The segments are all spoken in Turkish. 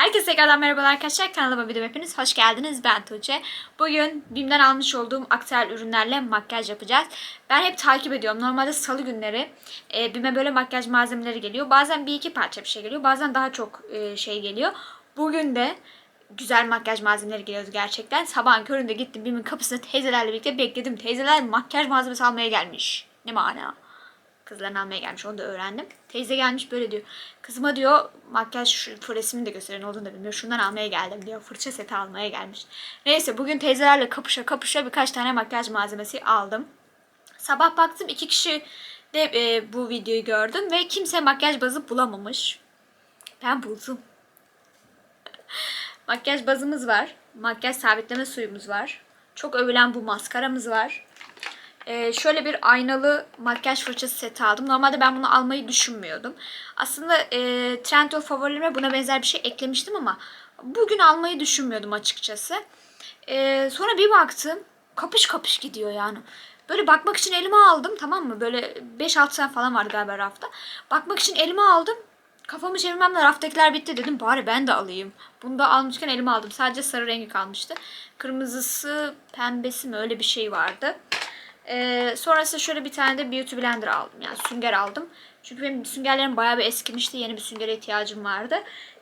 Herkese tekrardan merhabalar arkadaşlar. Kanalıma videom hepiniz hoş geldiniz. Ben Tuğçe. Bugün BİM'den almış olduğum aktüel ürünlerle makyaj yapacağız. Ben hep takip ediyorum. Normalde salı günleri e, BİM'e böyle makyaj malzemeleri geliyor. Bazen bir iki parça bir şey geliyor. Bazen daha çok e, şey geliyor. Bugün de güzel makyaj malzemeleri geliyordu gerçekten. Sabahın köründe gittim BİM'in kapısına teyzelerle birlikte bekledim. Teyzeler makyaj malzemesi almaya gelmiş. Ne mana? Kızlarını almaya gelmiş onu da öğrendim. Teyze gelmiş böyle diyor. Kızıma diyor makyaj şu resmini de gösteren olduğunu da bilmiyor. Şundan almaya geldim diyor. Fırça seti almaya gelmiş. Neyse bugün teyzelerle kapışa kapışa birkaç tane makyaj malzemesi aldım. Sabah baktım iki kişi de e, bu videoyu gördüm ve kimse makyaj bazı bulamamış. Ben buldum. makyaj bazımız var. Makyaj sabitleme suyumuz var. Çok övülen bu maskaramız var. Ee, şöyle bir aynalı makyaj fırçası seti aldım. Normalde ben bunu almayı düşünmüyordum. Aslında e, Trendyol favorilerime buna benzer bir şey eklemiştim ama bugün almayı düşünmüyordum açıkçası. Ee, sonra bir baktım kapış kapış gidiyor yani. Böyle bakmak için elime aldım tamam mı? Böyle 5-6 tane falan vardı galiba rafta. Bakmak için elime aldım. Kafamı çevirmemle raftakiler bitti dedim bari ben de alayım. Bunu da almışken elime aldım. Sadece sarı rengi kalmıştı. Kırmızısı, pembesi mi öyle bir şey vardı. Ee, sonrasında şöyle bir tane de Beauty Blender aldım. Yani sünger aldım. Çünkü benim süngerlerim bayağı bir eskimişti. Yeni bir süngere ihtiyacım vardı.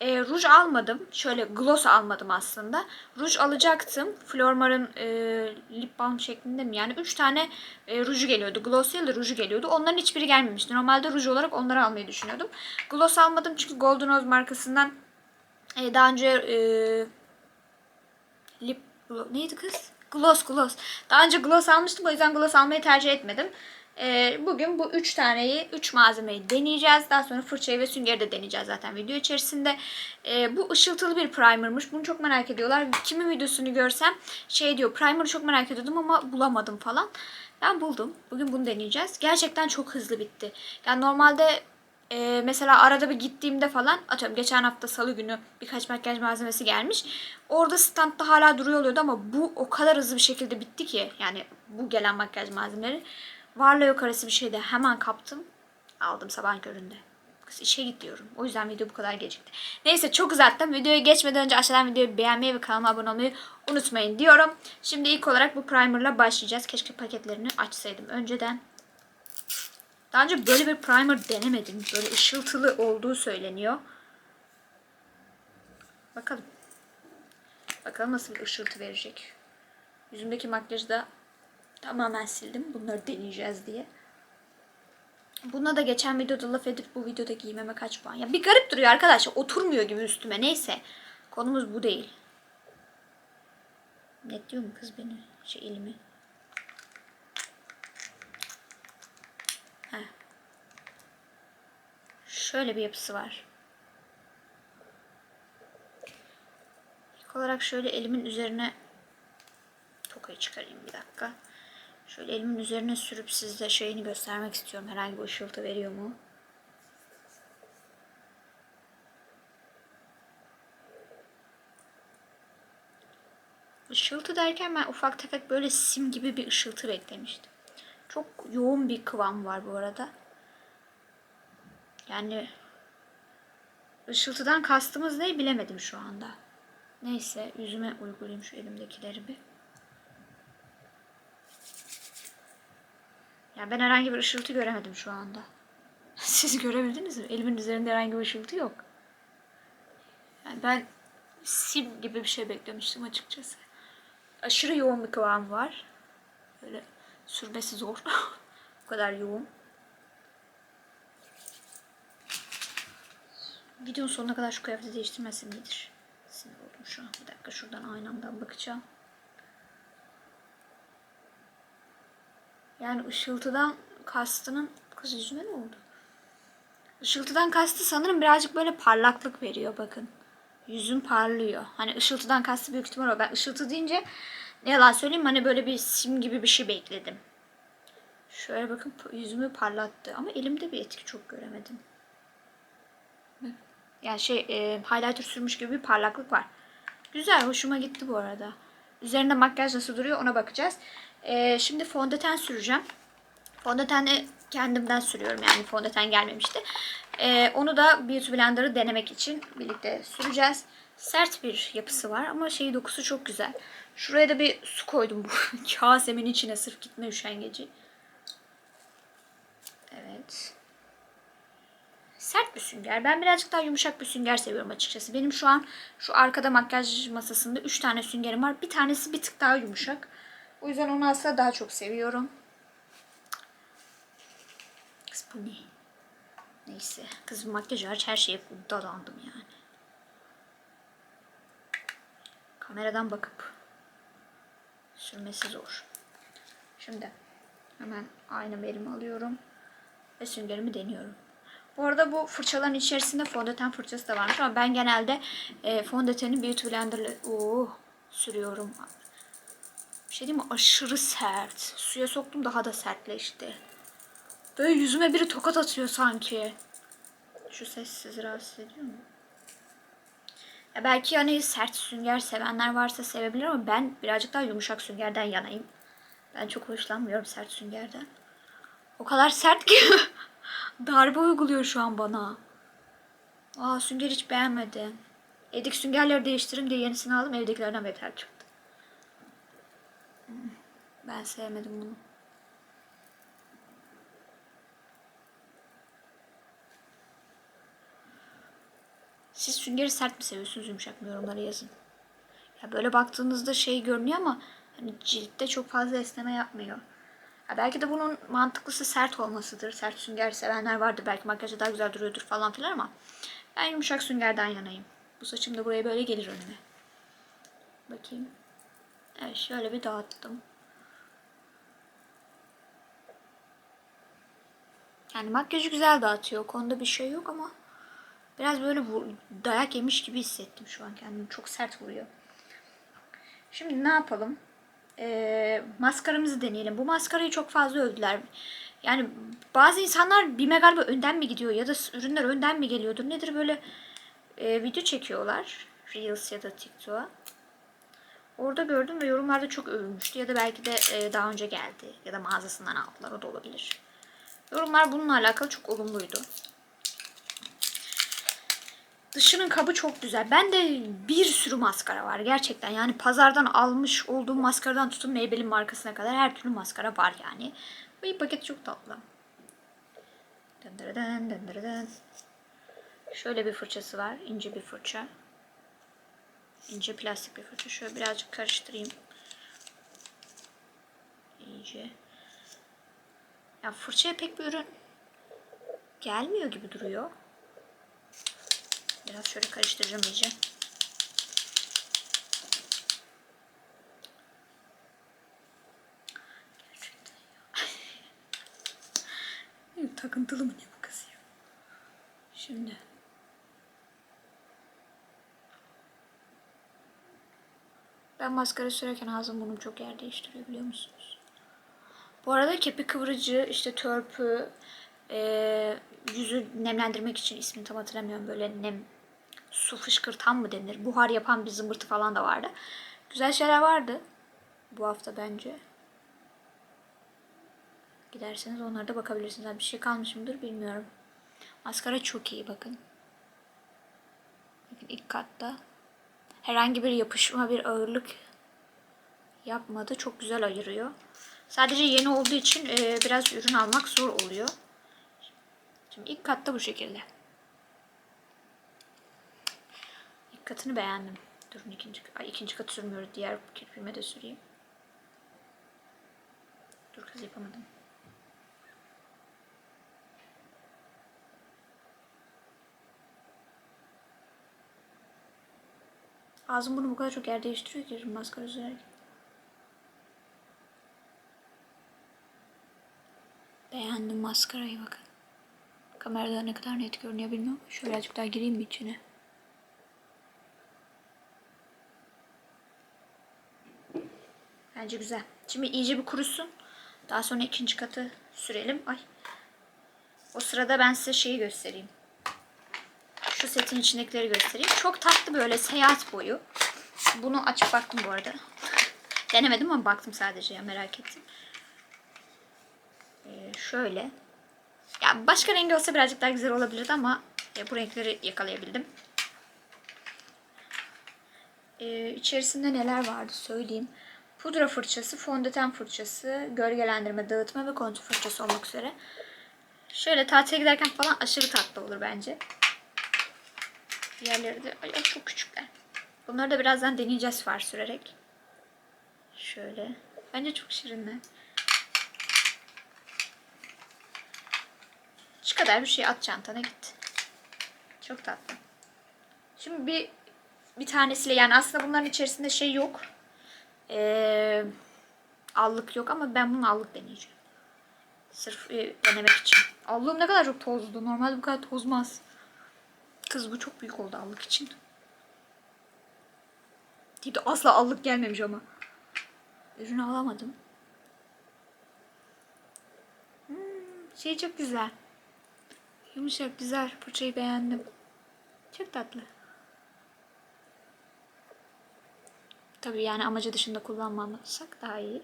Ee, ruj almadım. Şöyle gloss almadım aslında. Ruj alacaktım. Flormar'ın e, lip balm şeklinde mi? Yani 3 tane e, ruju geliyordu. Gloss değil de ruju geliyordu. Onların hiçbiri gelmemişti. Normalde ruj olarak onları almayı düşünüyordum. Gloss almadım çünkü Golden Rose markasından e, daha önce e, lip neydi kız? Gloss gloss. Daha önce gloss almıştım o yüzden gloss almayı tercih etmedim. Ee, bugün bu üç taneyi, üç malzemeyi deneyeceğiz. Daha sonra fırçayı ve süngeri de deneyeceğiz zaten video içerisinde. Ee, bu ışıltılı bir primermış. Bunu çok merak ediyorlar. Kimin videosunu görsem şey diyor primer'ı çok merak ediyordum ama bulamadım falan. Ben buldum. Bugün bunu deneyeceğiz. Gerçekten çok hızlı bitti. Yani normalde ee, mesela arada bir gittiğimde falan atıyorum geçen hafta salı günü birkaç makyaj malzemesi gelmiş. Orada standta hala duruyor oluyordu ama bu o kadar hızlı bir şekilde bitti ki yani bu gelen makyaj malzemeleri varla yok arası bir şeyde hemen kaptım aldım sabah köründe. Kız işe git diyorum. O yüzden video bu kadar gecikti. Neyse çok uzattım. Videoya geçmeden önce aşağıdan videoyu beğenmeyi ve kanalıma abone olmayı unutmayın diyorum. Şimdi ilk olarak bu primerla başlayacağız. Keşke paketlerini açsaydım önceden. Daha önce böyle bir primer denemedim. Böyle ışıltılı olduğu söyleniyor. Bakalım. Bakalım nasıl bir ışıltı verecek. Yüzümdeki makyajı da tamamen sildim. Bunları deneyeceğiz diye. Buna da geçen videoda laf edip bu videoda giymeme kaç puan. Ya bir garip duruyor arkadaşlar. Oturmuyor gibi üstüme. Neyse. Konumuz bu değil. Net diyor mu kız beni? Şey elimi. Heh. Şöyle bir yapısı var. İlk olarak şöyle elimin üzerine tokayı çıkarayım bir dakika. Şöyle elimin üzerine sürüp size şeyini göstermek istiyorum. Herhangi bir ışıltı veriyor mu? Işıltı derken ben ufak tefek böyle sim gibi bir ışıltı beklemiştim. Çok yoğun bir kıvam var bu arada. Yani ışıltıdan kastımız ne bilemedim şu anda. Neyse yüzüme uygulayayım şu elimdekileri bir. Ya ben herhangi bir ışıltı göremedim şu anda. Siz görebildiniz mi? Elimin üzerinde herhangi bir ışıltı yok. Yani ben sim gibi bir şey beklemiştim açıkçası. Aşırı yoğun bir kıvam var. Böyle sürmesi zor. Bu kadar yoğun. Videonun sonuna kadar şu kıyafeti değiştirmezsem iyidir. Sinir oldum şu an. Bir dakika şuradan aynamdan bakacağım. Yani ışıltıdan kastının... Kız yüzüme ne oldu? Işıltıdan kastı sanırım birazcık böyle parlaklık veriyor bakın. Yüzüm parlıyor. Hani ışıltıdan kastı büyük ihtimal o. Ben ışıltı deyince ne yalan söyleyeyim hani böyle bir sim gibi bir şey bekledim. Şöyle bakın yüzümü parlattı. Ama elimde bir etki çok göremedim. Yani şey e, highlighter sürmüş gibi bir parlaklık var. Güzel hoşuma gitti bu arada. Üzerinde makyaj nasıl duruyor ona bakacağız. E, şimdi fondöten süreceğim. Fondötenle Kendimden sürüyorum yani fondöten gelmemişti. Ee, onu da Beauty Blender'ı denemek için birlikte süreceğiz. Sert bir yapısı var ama şey dokusu çok güzel. Şuraya da bir su koydum bu kasemin içine sırf gitme üşengeci. Evet. Sert bir sünger. Ben birazcık daha yumuşak bir sünger seviyorum açıkçası. Benim şu an şu arkada makyaj masasında 3 tane süngerim var. Bir tanesi bir tık daha yumuşak. O yüzden onu aslında daha çok seviyorum. Kız bu ne? Neyse. Kız makyaj hariç her şeye dadandım yani. Kameradan bakıp sürmesi zor. Şimdi hemen aynı elime alıyorum ve süngerimi deniyorum. Bu arada bu fırçaların içerisinde fondöten fırçası da varmış ama ben genelde e, fondöteni Beauty Blender'la Oo, sürüyorum. Bir şey diyeyim mi? Aşırı sert. Suya soktum daha da sertleşti. Böyle yüzüme biri tokat atıyor sanki. Şu ses sizi rahatsız ediyor mu? Ya belki hani sert sünger sevenler varsa sevebilir ama ben birazcık daha yumuşak süngerden yanayım. Ben çok hoşlanmıyorum sert süngerden. O kadar sert ki darbe uyguluyor şu an bana. Aa sünger hiç beğenmedim. Evdeki süngerleri değiştirin diye yenisini aldım. Evdekilerden beter çıktı. Ben sevmedim bunu. Siz süngeri sert mi seviyorsunuz yumuşak mı yorumlara yazın. Ya böyle baktığınızda şey görünüyor ama hani ciltte çok fazla esneme yapmıyor. Ya belki de bunun mantıklısı sert olmasıdır. Sert sünger sevenler vardır. Belki makyajda daha güzel duruyordur falan filan ama ben yumuşak süngerden yanayım. Bu saçım da buraya böyle gelir önüme. Bakayım. Evet şöyle bir dağıttım. Yani makyajı güzel dağıtıyor. Konuda bir şey yok ama biraz böyle vur- dayak yemiş gibi hissettim şu an kendimi. Çok sert vuruyor. Şimdi ne yapalım? Ee, maskaramızı deneyelim. Bu maskarayı çok fazla övdüler. Yani bazı insanlar BİM'e galiba önden mi gidiyor ya da ürünler önden mi geliyordur nedir böyle e, video çekiyorlar. Reels ya da TikTok'a. Orada gördüm ve yorumlarda çok övülmüştü. Ya da belki de e, daha önce geldi. Ya da mağazasından aldılar. O da olabilir. Yorumlar bununla alakalı çok olumluydu. Dışının kabı çok güzel. Ben de bir sürü maskara var gerçekten. Yani pazardan almış olduğum maskaradan tutun Maybelline markasına kadar her türlü maskara var yani. Bu paket çok tatlı. Dındırıdın, dındırıdın. Şöyle bir fırçası var. ince bir fırça. İnce plastik bir fırça. Şöyle birazcık karıştırayım. İyice. Ya fırçaya pek bir ürün gelmiyor gibi duruyor. Biraz şöyle karıştıracağım iyice. Takıntılı mı ne bu kız ya? Şimdi. Ben maskara sürerken ağzım burnum çok yer değiştiriyor biliyor musunuz? Bu arada kepi kıvırıcı, işte törpü, e, yüzü nemlendirmek için ismini tam hatırlamıyorum. Böyle nem su fışkırtan mı denir? Buhar yapan bir zımbırtı falan da vardı. Güzel şeyler vardı bu hafta bence. Giderseniz onlara da bakabilirsiniz. Bir şey kalmış mıdır bilmiyorum. Maskara çok iyi bakın. Bakın ilk katta. Herhangi bir yapışma, bir ağırlık yapmadı. Çok güzel ayırıyor. Sadece yeni olduğu için e, biraz ürün almak zor oluyor. Şimdi ilk katta bu şekilde. İlk katını beğendim. Durun ikinci, ay, ikinci katı sürmüyoruz. Diğer kirpime de süreyim. Dur kız yapamadım. Ağzım bunu bu kadar çok yer değiştiriyor ki maskara sürerken. Beğendim maskarayı bakın. Kamerada ne kadar net görünüyor bilmiyorum. Şöyle birazcık daha gireyim bir içine. Bence güzel. Şimdi iyice bir kurusun. Daha sonra ikinci katı sürelim. Ay. O sırada ben size şeyi göstereyim. Şu setin içindekileri göstereyim. Çok tatlı böyle seyahat boyu. Bunu açıp baktım bu arada. Denemedim ama baktım sadece ya merak ettim. Ee, şöyle Ya başka rengi olsa birazcık daha güzel olabilirdi ama e, bu renkleri yakalayabildim. Ee, içerisinde neler vardı söyleyeyim. Pudra fırçası, fondöten fırçası, gölgelendirme, dağıtma ve kontür fırçası olmak üzere. Şöyle tatile giderken falan aşırı tatlı olur bence. Diğerleri de ay, ay çok küçükler. Bunları da birazdan deneyeceğiz far sürerek. Şöyle. Bence çok şirinler. Şu kadar bir şey at çantana git. Çok tatlı. Şimdi bir bir tanesiyle yani aslında bunların içerisinde şey yok. Ee, allık yok ama ben bunu allık deneyeceğim. Sırf e, denemek için. Allığım ne kadar çok tozlu. Normalde bu kadar tozmaz. Kız bu çok büyük oldu allık için. Deyip de asla allık gelmemiş ama. Ürünü alamadım. Hmm, şey çok güzel. Yumuşak güzel. Fırçayı beğendim. Çok tatlı. Tabii yani amacı dışında kullanmamazsak daha iyi.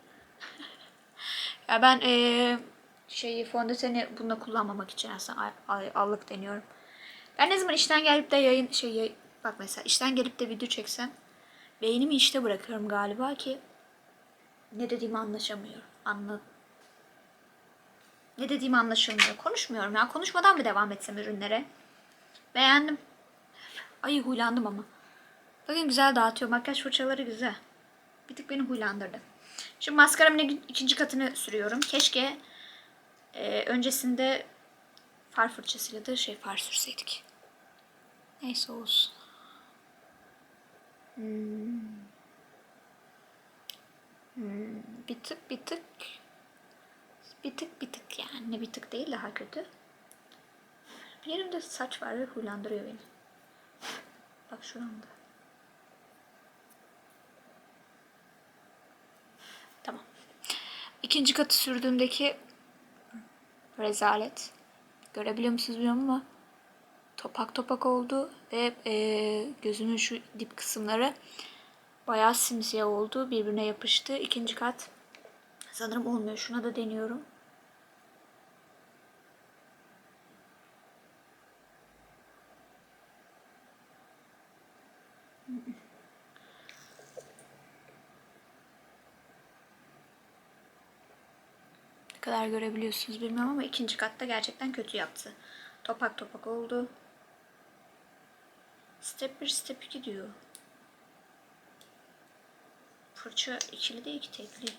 ya ben eee şeyi fondöteni bununla kullanmamak için aslında allık deniyorum. Ben ne zaman işten gelip de yayın şey bak mesela işten gelip de video çeksem beynimi işte bırakıyorum galiba ki ne dediğimi anlaşamıyorum. Anla ne dediğimi anlaşılmıyor. Konuşmuyorum ya. Konuşmadan mı devam etsem ürünlere? Beğendim. Ay huylandım ama. Bakın güzel dağıtıyor. Makyaj fırçaları güzel. Bir tık beni huylandırdı. Şimdi maskaramın ik- ikinci katını sürüyorum. Keşke e, öncesinde far fırçasıyla da şey far sürseydik. Neyse olsun. Hmm. Hmm, Bir tık bir tık bir tık bir tık yani. Ne bir tık değil daha kötü. Bir yerimde saç var ve huylandırıyor beni. Bak şuramda. Tamam. İkinci katı sürdüğümdeki rezalet. Görebiliyor musunuz bilmiyorum ama topak topak oldu ve e, gözümün şu dip kısımları bayağı simsiyah oldu. Birbirine yapıştı. İkinci kat sanırım olmuyor. Şuna da deniyorum. Kadar görebiliyorsunuz bilmiyorum ama ikinci katta gerçekten kötü yaptı. Topak topak oldu. Step 1, step 2 diyor. Fırça ikili değil ki tekli.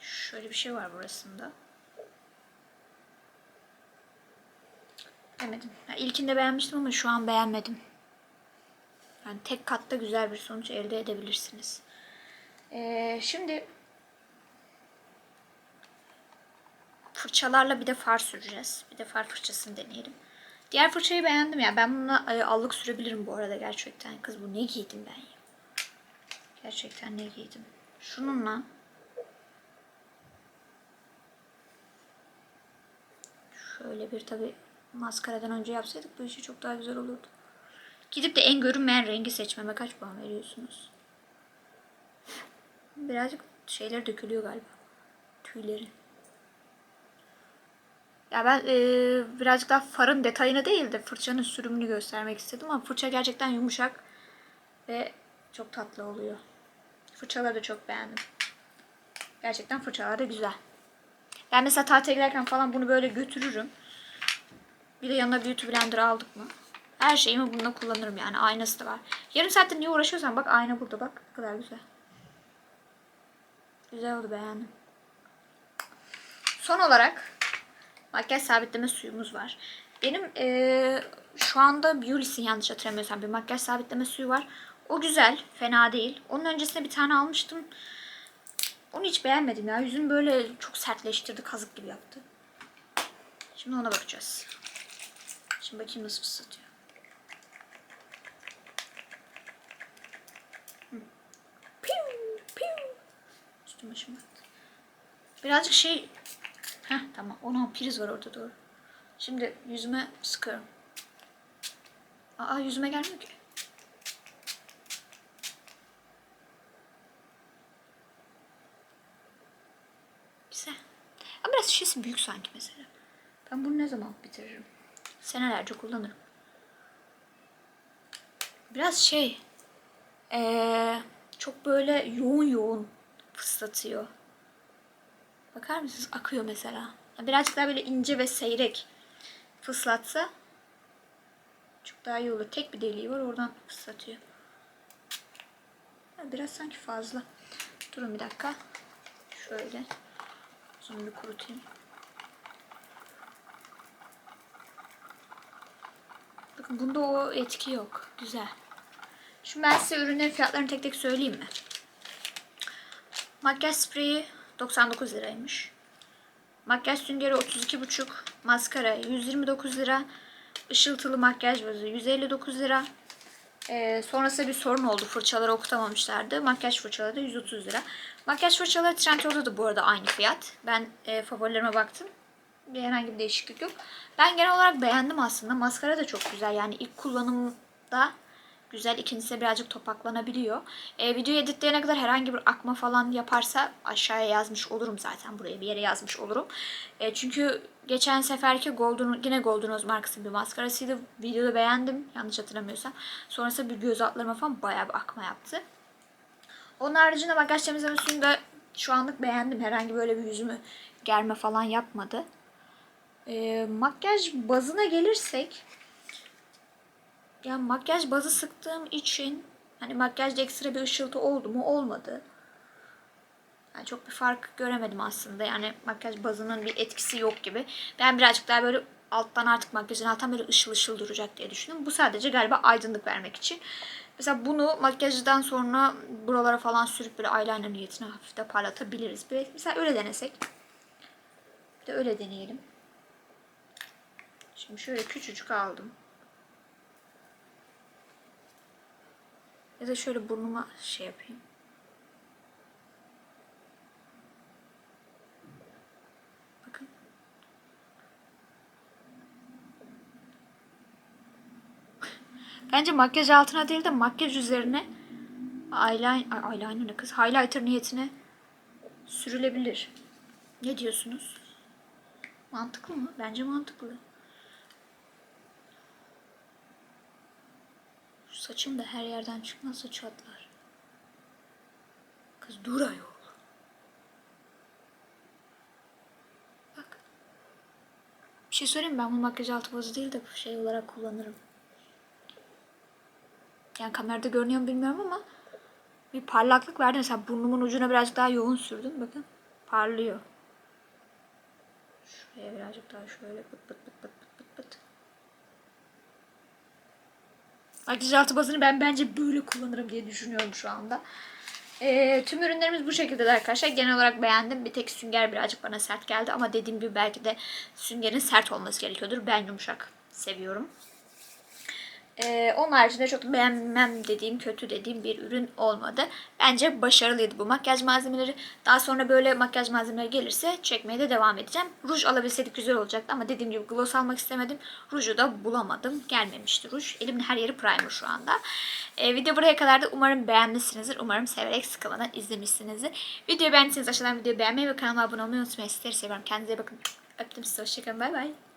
Şöyle bir şey var burasında. Beğenmedim. Yani ilkinde beğenmiştim ama şu an beğenmedim. Yani tek katta güzel bir sonuç elde edebilirsiniz. Ee, şimdi fırçalarla bir de far süreceğiz. Bir de far fırçasını deneyelim. Diğer fırçayı beğendim ya. Ben bununla e, allık sürebilirim bu arada gerçekten. Kız bu ne giydim ben ya. Gerçekten ne giydim. Şununla şöyle bir tabi maskaradan önce yapsaydık bu işi çok daha güzel olurdu. Gidip de en görünmeyen rengi seçmeme kaç puan veriyorsunuz? Birazcık şeyler dökülüyor galiba. Tüyleri. Ya ben e, birazcık daha farın detayını değil de fırçanın sürümünü göstermek istedim ama fırça gerçekten yumuşak ve çok tatlı oluyor. Fırçaları da çok beğendim. Gerçekten fırçalar da güzel. Ben mesela tatile giderken falan bunu böyle götürürüm. Bir de yanına beauty blender aldık mı? Her şeyimi bununla kullanırım yani. Aynası da var. Yarım saatte niye uğraşıyorsan bak ayna burada bak. Ne kadar güzel. Güzel oldu beğendim. Son olarak makyaj sabitleme suyumuz var. Benim eee, şu anda Biolis'in yanlış hatırlamıyorsam bir makyaj sabitleme suyu var. O güzel, fena değil. Onun öncesinde bir tane almıştım. Onu hiç beğenmedim ya. Yüzüm böyle çok sertleştirdi, kazık gibi yaptı. Şimdi ona bakacağız. Şimdi bakayım nasıl fısıldıyor. Hı. Piu, piu. Üstüm başım. Birazcık şey... Heh tamam. Ona priz var orada doğru. Şimdi yüzüme sıkıyorum. Aa yüzüme gelmiyor ki. Güzel. Ama biraz şişesi büyük sanki mesela. Ben bunu ne zaman bitiririm? Senelerce kullanırım. Biraz şey ee, çok böyle yoğun yoğun fıslatıyor. Bakar mısınız? Akıyor mesela. Birazcık daha böyle ince ve seyrek fıslatsa çok daha iyi olur. Tek bir deliği var oradan fıslatıyor. Biraz sanki fazla. Durun bir dakika. Şöyle. Sonra bir kurutayım. Bakın bunda o etki yok. Güzel. Şimdi ben size ürünlerin fiyatlarını tek tek söyleyeyim mi? Makyaj spreyi 99 liraymış. Makyaj süngeri 32,5. Maskara 129 lira. Işıltılı makyaj bazı 159 lira. Ee, sonrasında bir sorun oldu. Fırçaları okutamamışlardı. Makyaj fırçaları da 130 lira. Makyaj fırçaları Trendyol'da da bu arada aynı fiyat. Ben e, favorilerime baktım. Bir herhangi bir değişiklik yok. Ben genel olarak beğendim aslında. Maskara da çok güzel. Yani ilk kullanımda güzel. İkincisi birazcık topaklanabiliyor. E, videoyu editleyene kadar herhangi bir akma falan yaparsa aşağıya yazmış olurum zaten. Buraya bir yere yazmış olurum. E, çünkü geçen seferki Golden, yine Golden Rose markasının bir maskarasıydı. Videoda beğendim yanlış hatırlamıyorsam. Sonrasında bir göz altlarıma falan bayağı bir akma yaptı. Onun haricinde makyaj temizleme suyunu şu anlık beğendim. Herhangi böyle bir yüzümü germe falan yapmadı. E, makyaj bazına gelirsek ya makyaj bazı sıktığım için hani makyajda ekstra bir ışıltı oldu mu olmadı. Yani çok bir fark göremedim aslında. Yani makyaj bazının bir etkisi yok gibi. Ben birazcık daha böyle alttan artık makyajın alttan böyle ışıl ışıl duracak diye düşündüm. Bu sadece galiba aydınlık vermek için. Mesela bunu makyajdan sonra buralara falan sürüp böyle eyeliner niyetine hafif de parlatabiliriz. Mesela öyle denesek. Bir de öyle deneyelim. Şimdi şöyle küçücük aldım. Ya da şöyle burnuma şey yapayım. Bakın. Bence makyaj altına değil de makyaj üzerine eyeliner, eyeliner ne kız? Highlighter niyetine sürülebilir. Ne diyorsunuz? Mantıklı mı? Bence mantıklı. Saçım da her yerden çıkmazsa çatlar. Kız dur ayol. Bak. Bir şey söyleyeyim? Ben bunu makyaj altı bazı değil de şey olarak kullanırım. Yani kamerada görünüyor mu bilmiyorum ama bir parlaklık verdi. Mesela burnumun ucuna birazcık daha yoğun sürdüm. Bakın parlıyor. Şuraya birazcık daha şöyle pıt pıt pıt pıt. Makyaj altı bazını ben bence böyle kullanırım diye düşünüyorum şu anda. Ee, tüm ürünlerimiz bu şekilde de arkadaşlar. Genel olarak beğendim. Bir tek sünger birazcık bana sert geldi. Ama dediğim gibi belki de süngerin sert olması gerekiyordur. Ben yumuşak seviyorum. Ee, onun haricinde çok beğenmem dediğim, kötü dediğim bir ürün olmadı. Bence başarılıydı bu makyaj malzemeleri. Daha sonra böyle makyaj malzemeleri gelirse çekmeye de devam edeceğim. Ruj alabilseydik güzel olacaktı ama dediğim gibi gloss almak istemedim. Ruju da bulamadım. Gelmemişti ruj. Elimin her yeri primer şu anda. Ee, video buraya kadar da umarım beğenmişsinizdir. Umarım severek sıkılmadan izlemişsinizdir. Videoyu beğendiyseniz aşağıdan videoyu beğenmeyi ve kanalıma abone olmayı unutmayın. Sizleri seviyorum. Kendinize bakın. Öptüm sizi. Hoşçakalın. Bay bay.